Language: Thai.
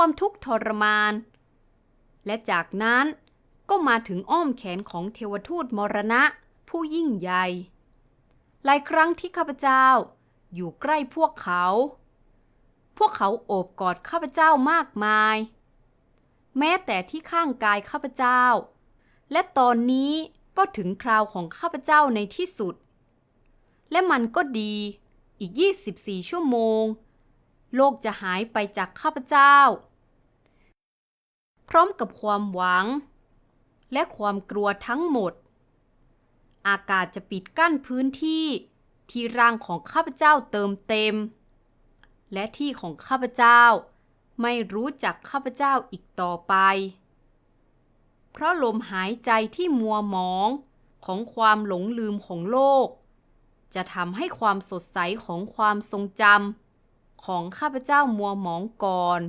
ความทุกข์ทรมาน และจากนั้นก็มาถึงอ้อมแขนของเทวทูตมรณะผู้ยิ่งใหญ่ หลายครั้งที่ข้าพเจ้าอยู่ใกล้พวกเขา พวกเขาโอบกอดข้าพเจ้ามากมาย แม้แต่ที่ข้างกายข้าพเจ้า และตอนนี้ก็ถึงคราวของข้าพเจ้าในที่สุด และมันก็ดีอีก 24 ชั่วโมง โลกจะหายไปจากข้าพเจ้า พร้อมกับความหวัง และความกลัวทั้งหมด อากาศจะปิดกั้นพื้นที่ที่ร่างของข้าพเจ้าเติมเต็ม และที่ของข้าพเจ้าไม่รู้จักข้าพเจ้าอีกต่อไป เพราะลมหายใจที่มัวหมองของความหลงลืมของโลก จะทำให้ความสดใสของความทรงจำของข้าพเจ้ามัวหมองก่อน